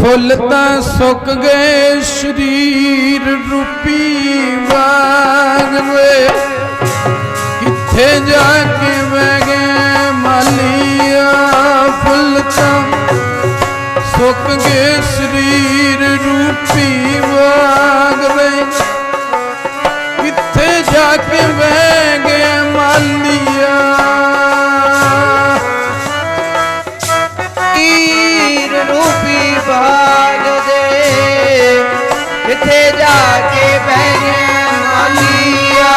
ਫੁੱਲ ਤਾਂ ਸੁੱਕ ਗਏ ਸਰੀਰ ਰੂਪੀ ਬਾਗ ਦੇ। ਕਿੱਥੇ ਜਾ ਕੇ ਬਹਿ ਗਏ ਮਾਲੀਆ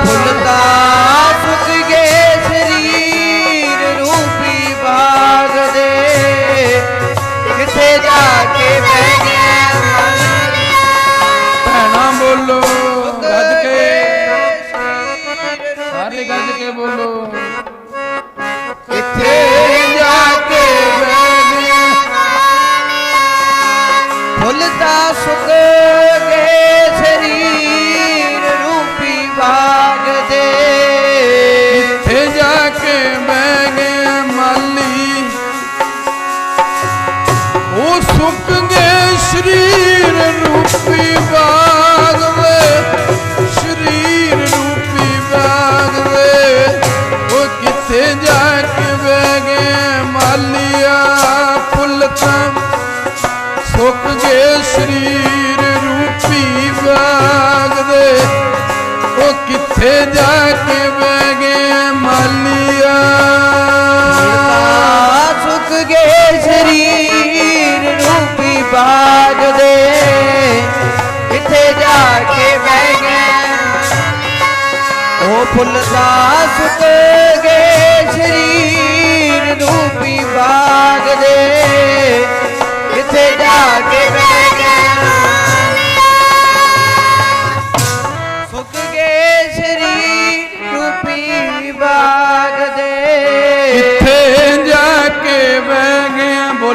ਫੁੱਲ ਤਾਂ ਸੁੱਕ ਗਏ ਸਰੀਰ ਰੂਪੀ ਬਾਗ ਦੇ। ਕਿੱਥੇ ਜਾ ਕੇ ਬਹਿ ਗਏ ਮਾਲੀਆ ਭੈਣਾ ਬੋਲੋ ਗੱਜ ਕੇ। ਸਾਰੇ ਗੱਜ ਕੇ ਬੋਲੋ। ਤਾਂ ਸੁੱਕ ਗਏ ਸਰੀਰ ਰੂਪੀ ਬਾਗ ਦੇ। ਕਿੱਥੇ ਜਾ ਕੇ ਬਹਿ ਗਏ ਮਾਲੀ। ਉਹ ਸੁੱਕ ਗਏ ਸਰੀਰ ਰੂਪੀ ਉਹ ਜਾ ਕੇ ਬਹਿ ਗਏ ਮਾਲੀਆ। ਸੁੱਕ ਗਏ ਸਰੀਰ ਰੂਪੀ ਬਾਗ ਦੇ। ਇੱਥੇ ਜਾ ਕੇ ਬਹਿ ਗਏ। ਉਹ ਫੁੱਲ ਤਾਂ ਸੁੱਕ ਗਏ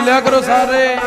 ਬੋਲਿਆ ਕਰੋ ਸਾਰੇ।